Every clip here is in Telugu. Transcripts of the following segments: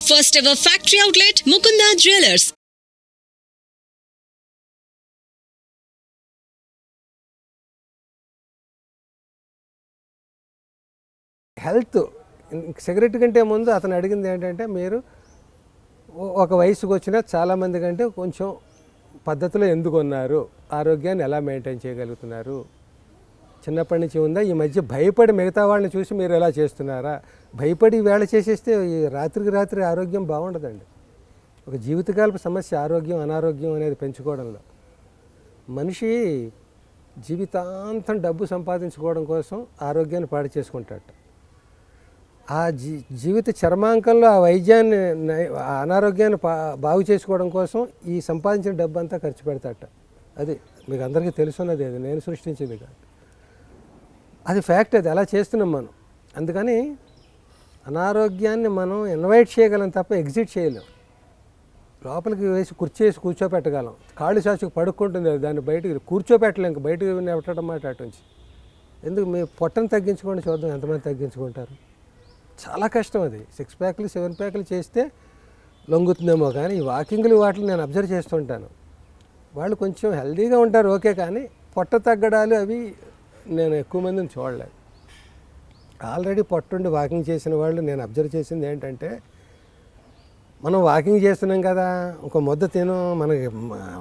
First ever factory outlet Mukunda jewellers health cigarette కంటే ముందు అతను అడిగింది ఏంటంటే మీరు ఒక వయసుకు వచ్చిన చాలామంది కంటే కొంచెం పద్ధతిలో ఎందుకు ఉన్నారు? ఆరోగ్యాన్ని ఎలా మెయింటైన్ చేయగలుగుతున్నారు? చిన్నప్పటి నుంచి ఉందా? ఈ మధ్య భయపడి మిగతా వాళ్ళని చూసి మీరు ఎలా చేస్తున్నారా? భయపడి వేళ చేసేస్తే ఈ రాత్రికి రాత్రి ఆరోగ్యం బాగుండదండి. ఒక జీవితకాలపు సమస్య ఆరోగ్యం అనారోగ్యం అనేది పెంచుకోవడంలో. మనిషి జీవితాంతం డబ్బు సంపాదించుకోవడం కోసం ఆరోగ్యాన్ని పాడు చేసుకుంటాడు. ఆ జీ జీవిత చర్మాంకంలో ఆ వైద్యాన్ని అనారోగ్యాన్ని పా బాగు చేసుకోవడం కోసం ఈ సంపాదించిన డబ్బు అంతా ఖర్చు పెడతాట. అది మీకు అందరికీ తెలుసున్నది అది. నేను సృష్టించింది కాదు. అది ఫ్యాక్ట్ అది అలా చేస్తున్నాం మనం. అందుకని అనారోగ్యాన్ని మనం ఇన్వైట్ చేయగలం తప్ప ఎగ్జిట్ చేయలేం. లోపలికి వేసి కుర్చీ వేసి కూర్చోపెట్టగలం. కాళ్ళు శాసుకు పడుకుంటుంది అది దాన్ని బయటకు కూర్చోపెట్టలేం ఇంక బయటకు నెట్టడం మాట అటు నుంచి. ఎందుకు మీ పొట్టను తగ్గించుకోండి చూద్దాం ఎంతమంది తగ్గించుకుంటారు. చాలా కష్టం అది. సిక్స్ ప్యాక్లు సెవెన్ ప్యాక్లు చేస్తే లొంగుతుందేమో కానీ ఈ వాకింగ్లు వాటిని నేను అబ్జర్వ్ చేస్తుంటాను. వాళ్ళు కొంచెం హెల్దీగా ఉంటారు ఓకే కానీ పొట్ట తగ్గడాలు అవి నేను ఎక్కువ మందిని చూడలేదు. ఆల్రెడీ పొట్టుండి వాకింగ్ చేసిన వాళ్ళు నేను అబ్జర్వ్ చేసింది ఏంటంటే మనం వాకింగ్ చేస్తున్నాం కదా ఇంకో ముద్ద తిను మనకి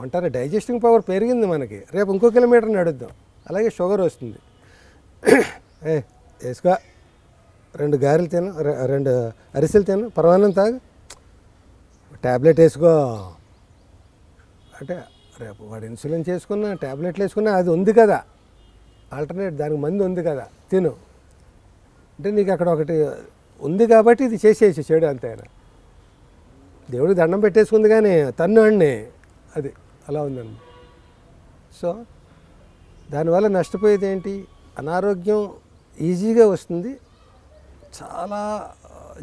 అంటారు డైజెస్టింగ్ పవర్ పెరిగింది మనకి. రేపు ఇంకో కిలోమీటర్ నడుద్దాం. అలాగే షుగర్ వస్తుంది. ఏ వేసుకో. రెండు గారెలు తిను రెండు అరిసెలు తిను పర్వాలేదు తాగు. ట్యాబ్లెట్ వేసుకో. అంటే రేపు వాడు ఇన్సులిన్ చేసుకున్నా ట్యాబ్లెట్లు వేసుకున్నా అది ఉంది కదా. ఆల్టర్నేట్ దానికి మంది ఉంది కదా తిను. అంటే నీకు అక్కడ ఒకటి ఉంది కాబట్టి ఇది చేసేసి చెడు అంతేనా? దేవుడు దండం పెట్టేసుకుంది కానీ తన్ను అన్ని. అది అలా ఉందండి సో దానివల్ల నష్టపోయేది ఏంటి? అనారోగ్యం ఈజీగా వస్తుంది. చాలా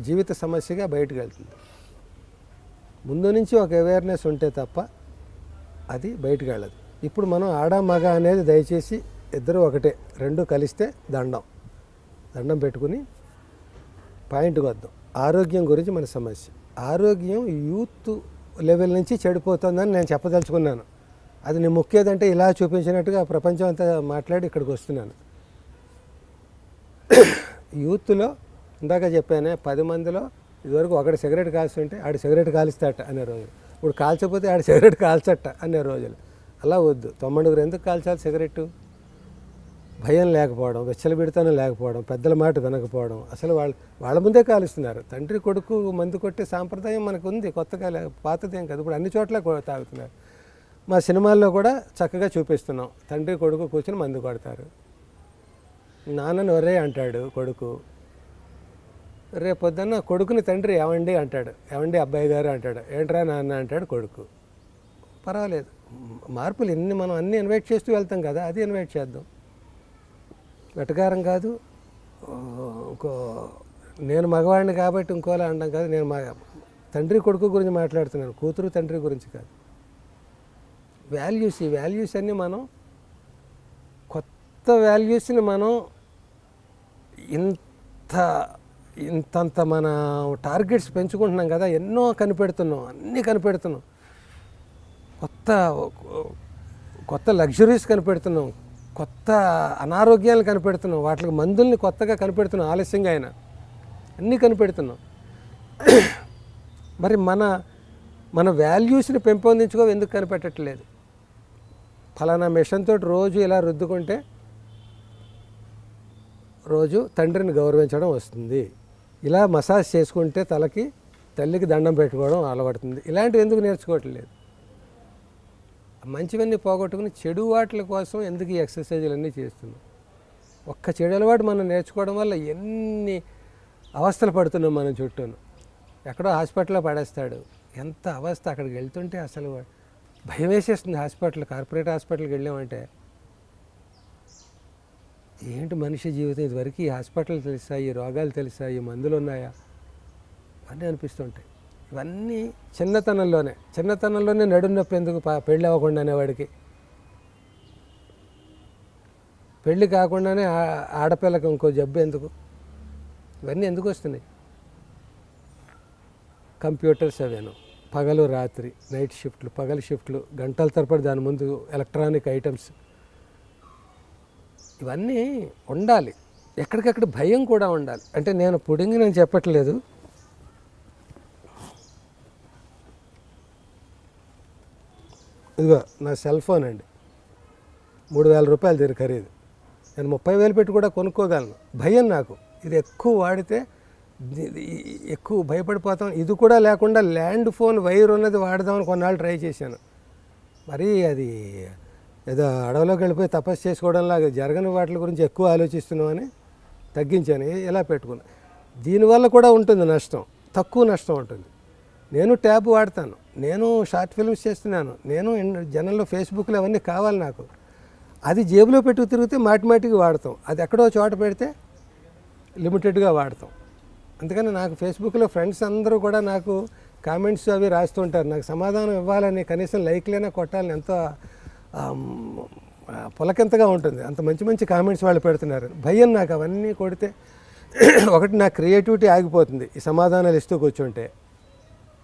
జీవిత సమస్యగా బయటకు వెళ్తుంది. ముందు నుంచి ఒక అవేర్నెస్ ఉంటే తప్ప అది బయటకు వెళ్ళదు. ఇప్పుడు మనం ఆడ మగ అనేది దయచేసి ఇద్దరు ఒకటే రెండు కలిస్తే దండం. దండం పెట్టుకుని పాయింట్కి వద్దాం. ఆరోగ్యం గురించి మన సమస్య. ఆరోగ్యం యూత్ లెవెల్ నుంచి చెడిపోతుందని నేను చెప్పదలుచుకున్నాను. అది నేను ముఖ్యదంటే ఇలా చూపించినట్టుగా ప్రపంచం అంతా మాట్లాడి ఇక్కడికి వస్తున్నాను. యూత్లో ఇందాక చెప్పానే పది మందిలో ఇదివరకు ఒకటి సిగరెట్ కాల్చుంటే ఆడు సిగరెట్ కాలుస్తాట అనే రోజులు. ఇప్పుడు కాల్చకపోతే ఆడు సిగరెట్ కాల్చట అనే రోజులు. అలా వద్దు. తొమ్మిదిగురు ఎందుకు కాల్చాలి సిగరెట్టు? భయం లేకపోవడం వెచ్చలబిడితనం లేకపోవడం పెద్దల మాట వినకపోవడం అసలు వాళ్ళు వాళ్ళ ముందే కాలుస్తున్నారు. తండ్రి కొడుకు మందు కొట్టే సాంప్రదాయం మనకు ఉంది కొత్తగా లే పాతదేం కాదు. ఇప్పుడు అన్ని చోట్ల కూడా తాగుతున్నారు. మా సినిమాల్లో కూడా చక్కగా చూపిస్తున్నాం. తండ్రి కొడుకు కూర్చొని మందు కొడతారు. నాన్నని ఒరే అంటాడు కొడుకు. రేపొద్దున్న పొద్దున్న కొడుకుని తండ్రి ఏమండి అంటాడు. ఏమండి అబ్బాయి గారు? అంటాడు. ఏంట్రా నాన్న? అంటాడు కొడుకు. పర్వాలేదు. మార్పులు ఎన్ని మనం అన్ని ఇన్వైట్ చేస్తూ వెళ్తాం కదా అది ఇన్వైట్ చేద్దాం. వెటకారం కాదు. ఇంకో నేను మగవాడిని కాబట్టి ఇంకోలా అనడం కాదు. నేను మా తండ్రి కొడుకు గురించి మాట్లాడుతున్నాను. కూతురు తండ్రి గురించి కాదు. వాల్యూస్ ఈ వాల్యూస్ అన్నీ మనం కొత్త వాల్యూస్ని మనం ఇంత ఇంతంత మన టార్గెట్స్ పెంచుకుంటున్నాం కదా. ఎన్నో కనిపెడుతున్నాం. అన్నీ కనిపెడుతున్నాం. కొత్త కొత్త లగ్జరీస్ కనిపెడుతున్నాం. కొత్త అనారోగ్యాలు కనిపెడుతున్నాం వాటికి మందుల్ని కొత్తగా కనిపెడుతున్నాం ఆలస్యంగా అయినా. అన్నీ కనిపెడుతున్నాం మరి మన మన వాల్యూస్ని పెంపొందించుకో ఎందుకు కనిపెట్టట్లేదు? ఫలానా మిషన్ తోటి రోజు ఇలా రుద్దుకుంటే రోజు తండ్రిని గౌరవించడం వస్తుంది. ఇలా మసాజ్ చేసుకుంటే తలకి తల్లికి దండం పెట్టుకోవడం అలవడుతుంది ఇలాంటివి ఎందుకు నేర్చుకోవట్లేదు? మంచివన్నీ పోగొట్టుకుని చెడు వాటిల కోసం ఎందుకు ఈ ఎక్సర్సైజులు అన్నీ చేస్తున్నాం? ఒక్క చెడు అలవాటు మనం నేర్చుకోవడం వల్ల ఎన్ని అవస్థలు పడుతున్నాం మనం చుట్టూను. ఎక్కడో హాస్పిటల్లో పడేస్తాడు. ఎంత అవస్థ అక్కడికి వెళ్తుంటే అసలు భయం వేసేస్తుంది హాస్పిటల్ కార్పొరేట్ హాస్పిటల్కి వెళ్ళామంటే. ఏంటి మనిషి జీవితం? ఇదివరకు ఈ హాస్పిటల్ తెలుసా ఈ రోగాలు తెలుసా ఈ మందులు ఉన్నాయా? అన్నీ అనిపిస్తుంటాయి. ఇవన్నీ చిన్నతనంలోనే చిన్నతనంలోనే నడున్నప్పుడు ఎందుకు పా- పెళ్ళి అవ్వకుండా అనేవాడికి. పెళ్ళి కాకుండానే ఆడపిల్లకి ఇంకో జబ్బు ఎందుకు? ఇవన్నీ ఎందుకు వస్తున్నాయి? కంప్యూటర్స్ అవేను పగలు రాత్రి నైట్ షిఫ్ట్లు పగలు షిఫ్ట్లు గంటల తరపడి దాని ముందు ఎలక్ట్రానిక్ ఐటమ్స్. ఇవన్నీ ఉండాలి ఎక్కడికక్కడ భయం కూడా ఉండాలి. అంటే నేను పుడింగి నేను చెప్పట్లేదు ఇదిగో నా సెల్ ఫోన్ అండి. మూడు వేల రూపాయలు దీని ఖరీదు. నేను ముప్పై వేలు పెట్టి కూడా కొనుక్కోగలను. భయం నాకు. ఇది ఎక్కువ వాడితే ఎక్కువ భయపడిపోతాం. ఇది కూడా లేకుండా ల్యాండ్ ఫోన్ వైర్ ఉన్నది వాడదామని కొన్నాళ్ళు ట్రై చేశాను. మరి అది ఏదో అడవిలోకి వెళ్ళిపోయి తపస్సు చేసుకోవడంలాగా జరగని వాటి గురించి ఎక్కువ ఆలోచిస్తున్నామని తగ్గించాను. ఇలా పెట్టుకున్నాను దీనివల్ల కూడా ఉంటుంది నష్టం. తక్కువ నష్టం ఉంటుంది. నేను ట్యాబ్ వాడతాను. నేను షార్ట్ ఫిల్మ్స్ చేస్తున్నాను. నేను జనరల్లో జనంలో ఫేస్బుక్లో అవన్నీ కావాలి నాకు. అది జేబులో పెట్టుకు తిరిగితే మాటిమాటికి వాడతాం. అది ఎక్కడో చోట పెడితే లిమిటెడ్గా వాడతాం. అందుకని నాకు ఫేస్బుక్లో ఫ్రెండ్స్ అందరూ కూడా నాకు కామెంట్స్ అవి రాస్తుంటారు. నాకు సమాధానం ఇవ్వాలని కనీసం లైక్లైనా కొట్టాలని ఎంతో ఆమ్, పులకింతగా ఉంటుంది. అంత మంచి మంచి కామెంట్స్ వాళ్ళు పెడుతున్నారు. భయం నాకు అవన్నీ కొడితే ఒకటి నా క్రియేటివిటీ ఆగిపోతుంది. ఈ సమాధానాలు ఇస్తూ కూర్చుంటే.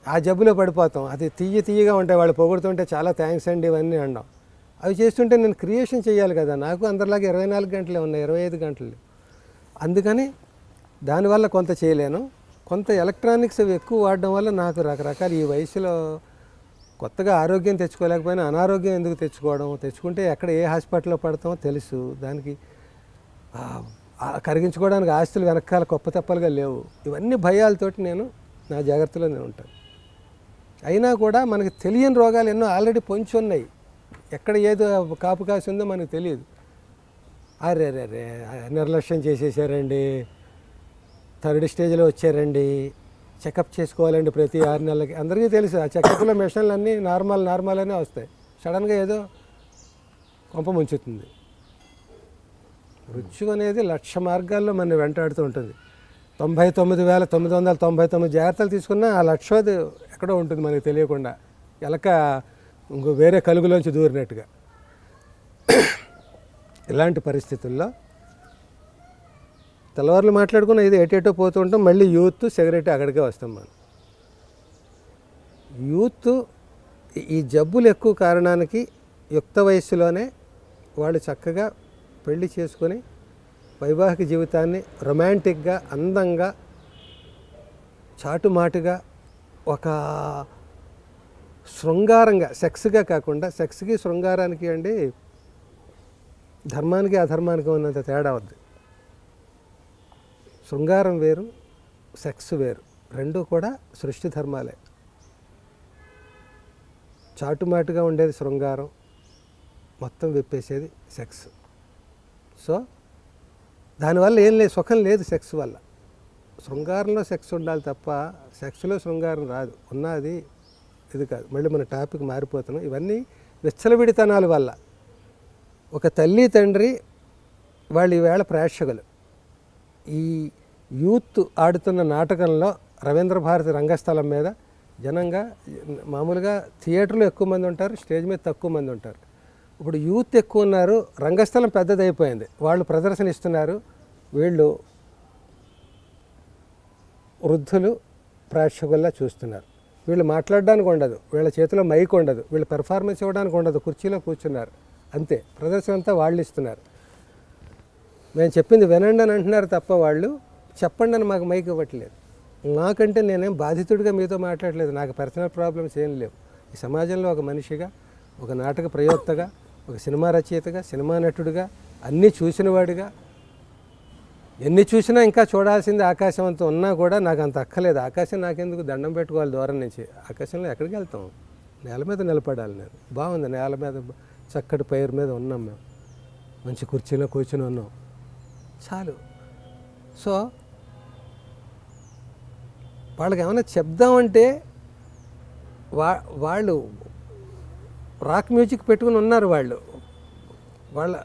ఆ జబ్బులో పడిపోతాం. అది తీయ తీయగా ఉంటాయి. వాళ్ళు పొగుడుతుంటే చాలా థ్యాంక్స్ అండి ఇవన్నీ అన్నాం. అవి చేస్తుంటే నేను క్రియేషన్ చేయాలి కదా. నాకు అందరిలాగా ఇరవై నాలుగు గంటలే ఉన్నాయి ఇరవై ఐదు గంటలు. అందుకని దానివల్ల కొంత చేయలేను. కొంత ఎలక్ట్రానిక్స్ అవి ఎక్కువ వాడడం వల్ల నాకు రకరకాల ఈ వయసులో కొత్తగా ఆరోగ్యం తెచ్చుకోలేకపోయినా అనారోగ్యం ఎందుకు తెచ్చుకోవడం తెచ్చుకుంటే ఎక్కడ ఏ హాస్పిటల్లో పడతామో తెలుసు. దానికి కరిగించుకోవడానికి ఆస్తులు వెనకాల గొప్ప తెప్పలుగా లేవు. ఇవన్నీ భయాలతోటి నేను నా జాగ్రత్తలో నేను ఉంటాను. అయినా కూడా మనకి తెలియని రోగాలు ఎన్నో ఆల్రెడీ పొంచి ఉన్నాయి. ఎక్కడ ఏదో కాపు కాసి ఉందో మనకు తెలియదు. అరే రే నిర్లక్ష్యం చేసేసారండి. థర్డ్ స్టేజ్లో వచ్చారండి. చెకప్ చేసుకోవాలండి ప్రతి ఆరు నెలలకి. అందరికీ తెలుసు ఆ చెకప్లో మెషన్లు అన్నీ నార్మల్ నార్మల్ అనే వస్తాయి. సడన్గా ఏదో కొంప ముంచుతుంది. మృత్యు అనేది లక్ష మార్గాల్లో మన వెంటాడుతూ ఉంటుంది. తొంభై తొమ్మిది వేల తొమ్మిది వందల తొంభై తొమ్మిది జాగ్రత్తలు తీసుకున్నా ఆ లక్షోది ఎక్కడో ఉంటుంది మనకి తెలియకుండా. ఎలక ఇంకో వేరే కలుగులోంచి దూరినట్టుగా. ఇలాంటి పరిస్థితుల్లో తెల్లవారులు మాట్లాడుకున్న ఇది ఎటేటో పోతూ ఉంటాం. మళ్ళీ యూత్ సిగరెట్ అక్కడికే వస్తాం మనం. యూత్ ఈ- జబ్బులు ఎక్కువ కారణానికి యుక్త వయస్సులోనే వాళ్ళు చక్కగా పెళ్ళి చేసుకొని వైవాహిక జీవితాన్ని రొమాంటిక్గా అందంగా చాటుమాటుగా ఒక శృంగారంగా సెక్స్గా కాకుండా సెక్స్కి శృంగారానికి అండి ధర్మానికి అధర్మానికి ఉన్నంత తేడా ఉంది. శృంగారం వేరు సెక్స్ వేరు. రెండు కూడా సృష్టి ధర్మాలే. చాటుమాటుగా ఉండేది శృంగారం మొత్తం విప్పేసేది సెక్స్ సో దానివల్ల ఏం లేదు సుఖం లేదు సెక్స్ వల్ల. శృంగారంలో సెక్స్ ఉండాలి తప్ప సెక్స్లో శృంగారం రాదు. ఉన్నది ఇది కాదు. మళ్ళీ మన టాపిక్ మారిపోతున్నాం. ఇవన్నీ విచ్చలవిడితనాల వల్ల. ఒక తల్లి తండ్రి వాళ్ళు ఈవేళ ప్రేక్షకులు. ఈ యూత్ ఆడుతున్న నాటకంలో రవీంద్ర భారతి రంగస్థలం మీద జనంగా మామూలుగా థియేటర్లో ఎక్కువ మంది ఉంటారు స్టేజ్ మీద తక్కువ మంది ఉంటారు. ఇప్పుడు యూత్ ఎక్కువ ఉన్నారు రంగస్థలం పెద్దదైపోయింది. వాళ్ళు ప్రదర్శన ఇస్తున్నారు. వీళ్ళు వృద్ధులు ప్రేక్షకుల్లా చూస్తున్నారు. వీళ్ళు మాట్లాడడానికి ఉండదు. వీళ్ళ చేతిలో మైక్ ఉండదు. వీళ్ళు పెర్ఫార్మెన్స్ ఇవ్వడానికి ఉండదు. కుర్చీలో కూర్చున్నారు. అంతే. ప్రదర్శన అంతా వాళ్ళు ఇస్తున్నారు. మేము చెప్పింది వినండి అని అంటున్నారు తప్ప వాళ్ళు చెప్పండి అని మాకు మైక్ ఇవ్వట్లేదు. నాకంటే నేనేం బాధితుడిగా మీతో మాట్లాడలేదు. నాకు పర్సనల్ ప్రాబ్లమ్స్ ఏం లేవు. ఈ సమాజంలో ఒక మనిషిగా ఒక నాటక ప్రయోక్తగా ఒక సినిమా రచయితగా సినిమా నటుడిగా అన్నీ చూసినవాడిగా ఎన్ని చూసినా ఇంకా చూడాల్సింది ఆకాశం అంత ఉన్నా కూడా నాకు అంత అక్కలేదు ఆకాశం నాకెందుకు దండం పెట్టుకోవాలి దూరం నుంచి? ఆకాశంలో ఎక్కడికి వెళ్తాం? నేల మీద నిలబడాలి నేను. బాగుంది. నేల మీద చక్కటి పైరు మీద ఉన్నాం మేము. మంచి కుర్చీలో కూర్చుని ఉన్నాం. చాలు. సో వాళ్ళకి ఏమైనా చెప్దామంటే వా వాళ్ళు రాక్ మ్యూజిక్ పెట్టుకుని ఉన్నారు వాళ్ళు. వాళ్ళ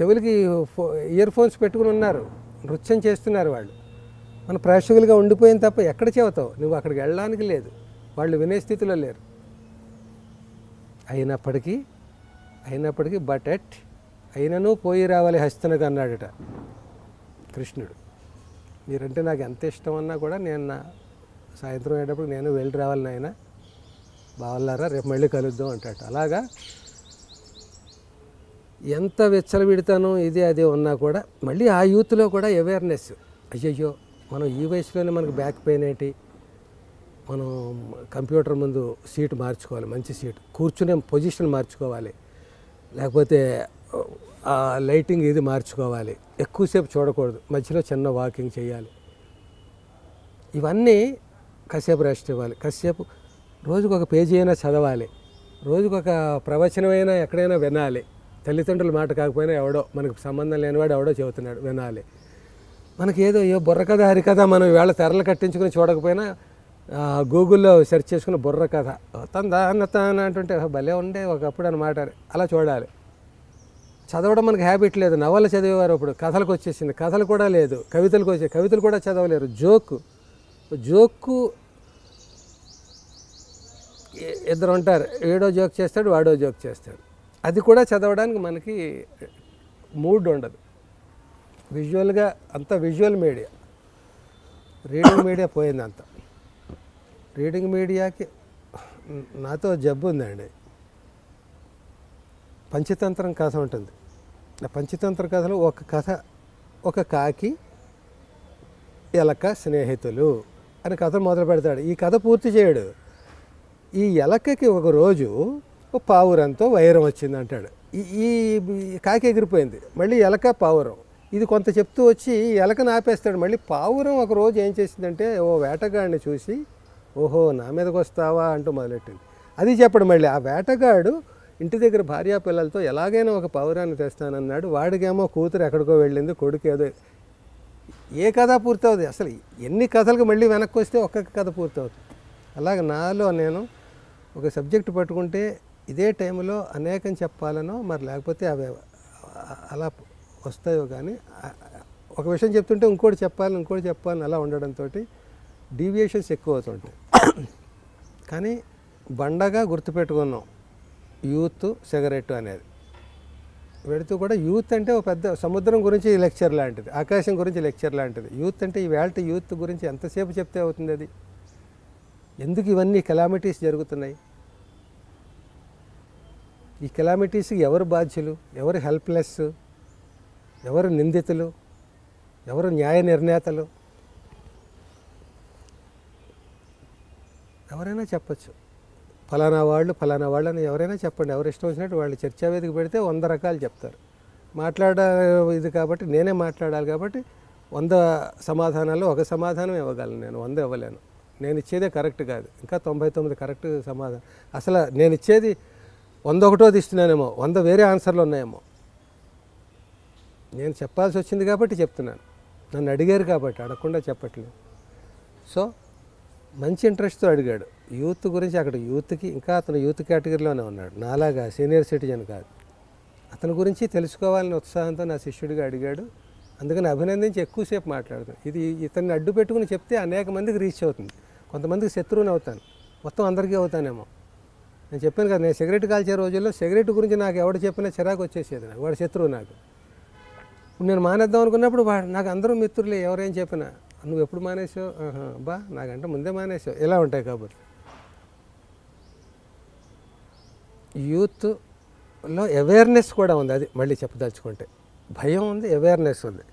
చెవులకి ఇయర్ ఫోన్స్ పెట్టుకుని ఉన్నారు. నృత్యం చేస్తున్నారు వాళ్ళు. మన ప్రేక్షకులుగా ఉండిపోయిన తప్ప ఎక్కడ చెబుతావు? నువ్వు అక్కడికి వెళ్ళడానికి లేదు. వాళ్ళు వినే స్థితిలో లేరు. అయినప్పటికీ అయినప్పటికీ బట్ ఎట్ అయినను పోయి రావాలి హస్తనకు అన్నాడట కృష్ణుడు. మీరంటే నాకు ఎంత ఇష్టం అన్నా కూడా నేను నా సాయంత్రం అయ్యేటప్పుడు నేను వెళ్ళి రావాలి నాయన. బావల్లారా రేపు మళ్ళీ కలుద్దాం అంటాడు. అలాగా ఎంత విచ్చలవిడతాను ఇది అది ఉన్నా కూడా మళ్ళీ ఆ యూత్లో కూడా అవేర్నెస్ అయ్యయ్యో మనం ఈ వయసులోనే మనకు బ్యాక్ పెయిన్ ఏంటి? మనం కంప్యూటర్ ముందు సీట్ మార్చుకోవాలి మంచి సీట్ కూర్చునే పొజిషన్ మార్చుకోవాలి. లేకపోతే ఆ లైటింగ్ ఇది మార్చుకోవాలి. ఎక్కువసేపు చూడకూడదు. మధ్యలో చిన్న వాకింగ్ చేయాలి. ఇవన్నీ కాసేపు రెస్ట్ ఇవ్వాలి. కాసేపు రోజుకొక పేజీ అయినా చదవాలి. రోజుకొక ప్రవచనమైనా ఎక్కడైనా వినాలి. తల్లిదండ్రుల మాట కాకపోయినా ఎవడో మనకు సంబంధం లేనివాడు ఎవడో చెబుతున్నాడు వినాలి. మనకి ఏదో ఏ బుర్ర కథ హరికథ మనం వేళ తెరలు కట్టించుకుని చూడకపోయినా గూగుల్లో సెర్చ్ చేసుకున్న బుర్ర కథ. తందా తాన అంటుంటే భలే ఉండే ఒకప్పుడు అనమాట అలా చూడాలి. చదవడం మనకి హ్యాబిట్ లేదు. నవల చదివేవారు అప్పుడు కథలకు వచ్చేసింది. కథలు కూడా లేదు. కవితలకు వచ్చే కవితలు కూడా చదవలేరు. జోకు. జోకు ఇద్దరు ఉంటారు. ఏడో జోక్ చేస్తాడు వాడో జోక్ చేస్తాడు. అది కూడా చదవడానికి మనకి మూడ్ ఉండదు. విజువల్గా అంత విజువల్ మీడియా. రీడింగ్ మీడియా పోయింది అంత. రీడింగ్ మీడియాకి నాతో జబ్బు ఉందండి. పంచతంత్రం కథ ఉంటుంది. ఆ పంచతంత్ర కథలో ఒక కథ ఒక కాకి ఎలక స్నేహితులు అని కథ మొదలు పెడతాడు. ఈ కథ పూర్తి చేయడు. ఈ ఎలకకి ఒక రోజు పావురంతో వైరం వచ్చింది అంటాడు. ఈ ఈ కాకి ఎగిరిపోయింది. మళ్ళీ ఎలక పావురం. ఇది కొంత చెప్తూ వచ్చి ఎలకను ఆపేస్తాడు. మళ్ళీ పావురం ఒక రోజు ఏం చేసిందంటే ఓ వేటగాడిని చూసి ఓహో నా మీదకి వస్తావా అంటూ మొదలెట్టింది. అది చెప్పడు మళ్ళీ. ఆ వేటగాడు ఇంటి దగ్గర భార్యా పిల్లలతో ఎలాగైనా ఒక పావురాన్ని తెస్తానన్నాడు. వాడికేమో కూతురు ఎక్కడికో వెళ్ళింది కొడుకు ఏదో ఏ కథ పూర్తవుతుంది అసలు ఎన్ని కథలకు మళ్ళీ వెనక్కి వస్తే ఒక్కొక్క కథ పూర్తవుతుంది అలాగే నాలో నేను ఒక సబ్జెక్ట్ పట్టుకుంటే ఇదే టైంలో అనేకం చెప్పాలనో మరి లేకపోతే అవి అలా వస్తాయో కానీ ఒక విషయం చెప్తుంటే ఇంకోటి చెప్పాలని ఇంకోటి చెప్పాలని అలా ఉండడంతో డీవియేషన్స్ ఎక్కువ అవుతుంటాయి కానీ బండగా గుర్తుపెట్టుకున్నాం యూత్ సిగరెట్ అనేది. పెడుతూ కూడా యూత్ అంటే ఒక పెద్ద సముద్రం గురించి లెక్చర్ లాంటిది ఆకాశం గురించి లెక్చర్ లాంటిది. యూత్ అంటే ఈ వేళ యూత్ గురించి ఎంతసేపు చెప్తే అవుతుంది అది? ఎందుకు ఇవన్నీ కెలామిటీస్ జరుగుతున్నాయి? ఈ కెలామిటీస్కి ఎవరు బాధ్యులు? ఎవరు హెల్ప్లెస్ ఎవరు నిందితులు? ఎవరు న్యాయ నిర్ణేతలు? ఎవరైనా చెప్పచ్చు. ఫలానా వాళ్ళు ఫలానా వాళ్ళు అని ఎవరైనా చెప్పండి. ఎవరు ఇష్టం వచ్చినట్టు వాళ్ళు చర్చా వేదిక పెడితే వంద రకాలు చెప్తారు. మాట్లాడ ఇది కాబట్టి నేనే మాట్లాడాలి కాబట్టి వంద సమాధానాలు ఒక సమాధానం ఇవ్వగలను నేను. వంద ఇవ్వలేను. నేను ఇచ్చేదే కరెక్ట్ కాదు. ఇంకా తొంభై తొమ్మిది కరెక్ట్ సమాధానం. అసలు నేను ఇచ్చేది వంద ఒకటోది ఇస్తున్నానేమో వంద వేరే ఆన్సర్లు ఉన్నాయేమో. నేను చెప్పాల్సి వచ్చింది కాబట్టి చెప్తున్నాను. నన్ను అడిగారు కాబట్టి అడగకుండా చెప్పట్లేదు. సో మంచి ఇంట్రెస్ట్తో అడిగాడు. యూత్ గురించి అక్కడ యూత్కి ఇంకా అతను యూత్ కేటగిరీలోనే ఉన్నాడు. నాలాగా సీనియర్ సిటిజన్ కాదు. అతని గురించి తెలుసుకోవాలని ఉత్సాహంతో నా శిష్యుడిగా అడిగాడు. అందుకని అభినందించి ఎక్కువసేపు మాట్లాడుతాను ఇది ఇతన్ని అడ్డు పెట్టుకుని చెప్తే అనేక మందికి రీచ్ అవుతుంది. కొంతమందికి శత్రువుని అవుతాను. మొత్తం అందరికీ అవుతానేమో. నేను చెప్పాను కదా నేను సిగరెట్ కాల్చే రోజుల్లో సిగరెట్ గురించి నాకు ఎవడు చెప్పినా చిరాకు వచ్చేసేది నాకు వాడు శత్రువు నాకు. నేను మానేద్దాం అనుకున్నప్పుడు వాడు నాకు అందరూ మిత్రులే ఎవరేం చెప్పినా. నువ్వు ఎప్పుడు మానేసావు? ఆహా, బా నాకంటే ముందే మానేసావు. ఇలా ఉంటాయి కాబట్టి. యూత్లో అవేర్నెస్ కూడా ఉంది అది మళ్ళీ చెప్పదలుచుకుంటే. భయం ఉంది అవేర్నెస్ ఉంది.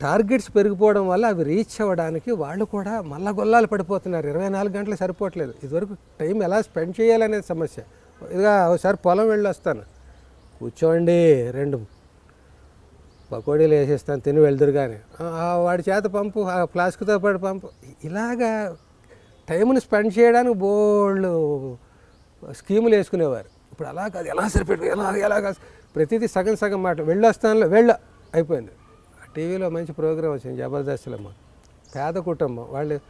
టార్గెట్స్ పెరిగిపోవడం వల్ల అవి రీచ్ అవ్వడానికి వాళ్ళు కూడా మల్లగొల్లాలు పడిపోతున్నారు. ఇరవై నాలుగు గంటలు సరిపోవట్లేదు. ఇదివరకు టైం ఎలా స్పెండ్ చేయాలనేది సమస్య. ఇదిగా ఒకసారి పొలం వెళ్ళి వస్తాను కూర్చోండి రెండు పకోడీలు వేసేస్తాను తిని వెళ్దురు కానీ వాడి చేత పంపు ఆ ఫ్లాస్క్తో పాటు పంపు. ఇలాగా టైంని స్పెండ్ చేయడానికి బోళ్ళు స్కీములు వేసుకునేవారు. ఇప్పుడు అలా కాదు ఎలా సరిపెట్టు ఎలా ఎలా కాదు ప్రతిదీ సగం సగం మాట. వెళ్ళొస్తానులే వెళ్ళ అయిపోయింది. టీవీలో మంచి ప్రోగ్రామ్ వచ్చింది జబర్దస్త్లో మా పేద కుటుంబం. వాళ్ళు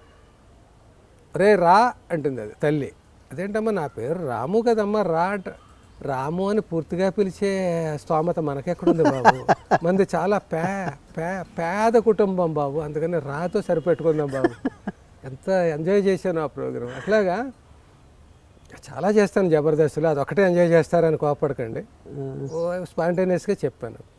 రే రా అంటుంది అది తల్లి. అదేంటమ్మా నా పేరు రాము కదమ్మా రా అంట. రాము అని పూర్తిగా పిలిచే స్తోమత మనకెక్కడుంది బాబు? మంది చాలా పే పే పేద కుటుంబం బాబు. అందుకని రాతో సరిపెట్టుకుందాం బాబు. ఎంత ఎంజాయ్ చేశాను ఆ ప్రోగ్రాం. అట్లాగా చాలా చేస్తాను జబర్దస్త్లో. అది ఒకటే ఎంజాయ్ చేస్తారని కోపడకండి. స్పాంటేనియస్గా చెప్పాను.